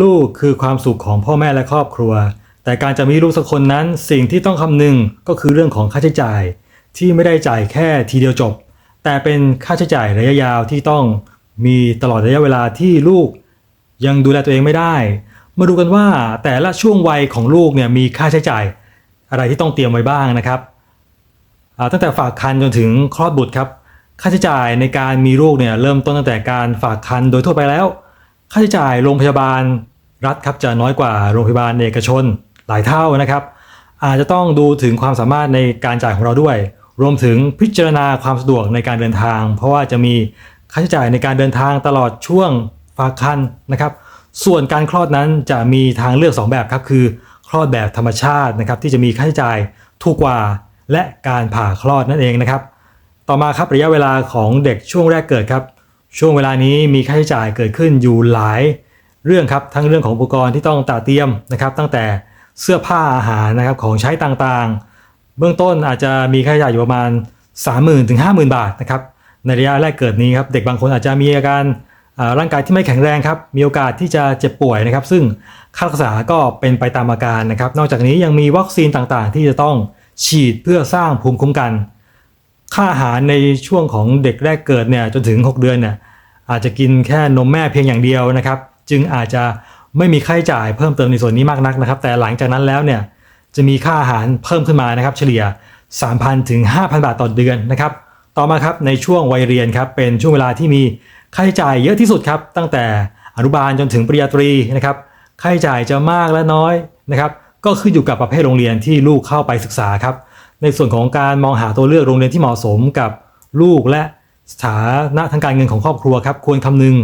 ลูกคือความสุขของพ่อแม่และครอบครัว แต่การจะมีลูกสักคนนั้นสิ่งที่ต้องคำนึงก็คือเรื่องของค่าใช้จ่าย ที่ไม่ได้จ่ายแค่ทีเดียวจบ แต่เป็นค่าใช้จ่ายระยะยาวที่ต้องมีตลอดระยะเวลาที่ลูกยังดูแลตัวเองไม่ได้ มาดูกันว่าแต่ละช่วงวัยของลูกเนี่ยมีค่าใช้จ่าย อะไรที่ต้องเตรียมไว้บ้างนะครับตั้งแต่ฝากคันจนถึงคลอดบุตรครับ ค่าใช้จ่ายในการมีลูกเนี่ยเริ่มต้นตั้งแต่การฝากคันโดยทั่วไปแล้ว ค่าใช้จ่ายโรงพยาบาลรัฐครับจะน้อยกว่าโรงพยาบาลเอกชนหลายเท่านะครับ อาจจะต้องดูถึงความสามารถในการจ่ายของเราด้วย รวมถึงพิจารณาความสะดวกในการเดินทาง เพราะว่าจะมีค่าใช้จ่ายในการเดินทางตลอดช่วงฝากคันนะครับ ส่วนการคลอดนั้นจะมีทางเลือก 2 แบบครับคือ คลอดแบบธรรมชาตินะครับที่จะมีค่าใช้จ่ายถูกกว่า และการผ่าคลอดนั่นเองนะครับ ต่อมาครับระยะเวลาของเด็กช่วงแรกเกิดครับ ช่วงเวลานี้มีค่าใช้จ่ายเกิดขึ้นอยู่หลายเรื่องครับทั้งเรื่องของอุปกรณ์ที่ต้องตัดเตรียมนะครับ ตั้งแต่เสื้อผ้าอาหารนะครับของใช้ต่างๆ เบื้องต้นอาจจะมีค่าใช้จ่ายอยู่ประมาณ 30,000ถึง50,000 บาทนะครับในระยะแรกเกิดนี้ครับเด็กบางคนอาจจะมีอาการร่างกายที่ไม่แข็งแรงครับมีโอกาสที่จะเจ็บป่วยนะครับ ซึ่งค่ารักษาก็เป็นไปตามอาการนะครับ นอกจากนี้ยังมีวัคซีนต่างๆ ที่จะต้องฉีดเพื่อสร้างภูมิคุ้มกัน ค่าอาหารในช่วงของเด็กแรกเกิดเนี่ยจนถึง 6 เดือนเนี่ยอาจจะกินแค่นมแม่เพียงอย่างเดียวนะครับ จึงอาจจะไม่มีค่าใช้จ่ายเพิ่มเติมในส่วนนี้มากนักนะครับ แต่หลังจากนั้นแล้วเนี่ยจะมีค่าอาหารเพิ่มขึ้นมานะครับ เฉลี่ย 3,000 ถึง 5,000 บาทต่อเดือนนะครับ ต่อมาครับในช่วงวัยเรียนครับเป็นช่วงเวลาที่มีค่าใช้จ่ายเยอะที่สุดครับ ตั้งแต่อนุบาลจนถึงปริญญาตรีนะครับค่าใช้จ่ายจะมากและน้อยนะครับ ก็ขึ้นอยู่กับประเภทโรงเรียนที่ลูกเข้าไปศึกษาครับ ในส่วนของการมองหาตัวเลือกโรงเรียนที่เหมาะสมกับลูกและสถานะทางการเงินของครอบครัวครับควรคำนึง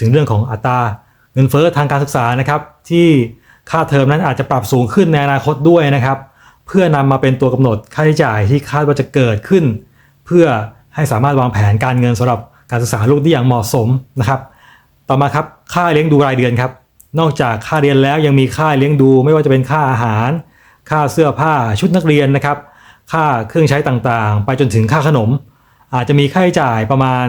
ถึงเรื่องของอัตราเงินเฟ้อทางการศึกษานะครับที่ค่าเทอมนั้นอาจจะปรับสูงขึ้นในอนาคตด้วยนะครับ เพื่อนำมาเป็นตัวกำหนดค่าใช้จ่ายที่คาดว่าจะเกิดขึ้น เพื่อให้สามารถวางแผนการเงินสำหรับการศึกษาลูกได้อย่างเหมาะสมนะครับ ต่อมาครับค่าเลี้ยงดูรายเดือนครับ นอกจากค่าเรียนแล้วยังมีค่าเลี้ยงดู ไม่ว่าจะเป็นค่าอาหาร ค่าเสื้อผ้าชุดนักเรียนนะครับ ค่าเครื่องใช้ต่างๆ ไปจนถึงค่าขนม อาจจะมีค่าใช้จ่ายประมาณ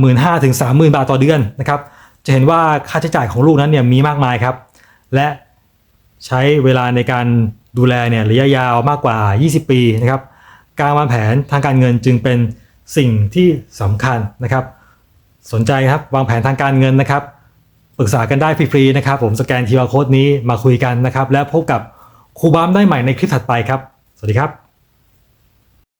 หมื่นห้าถึงสามหมื่นบาทต่อเดือนนะครับ จะเห็นว่าค่าใช้จ่ายของลูกนั้นเนี่ยมีมากมายครับ และใช้เวลาในการดูแลเนี่ยระยะยาวมากกว่า 20 ปีนะครับ การวางแผนทางการเงินจึงเป็นสิ่งที่สำคัญนะครับ สนใจครับวางแผนทางการเงินนะครับปรึกษากันได้ฟรีๆนะครับ ผมสแกน QR Code นี้มาคุยกันนะครับ และพบกับครูบ้ามได้ใหม่ในคลิปถัดไปครับ สวัสดีครับ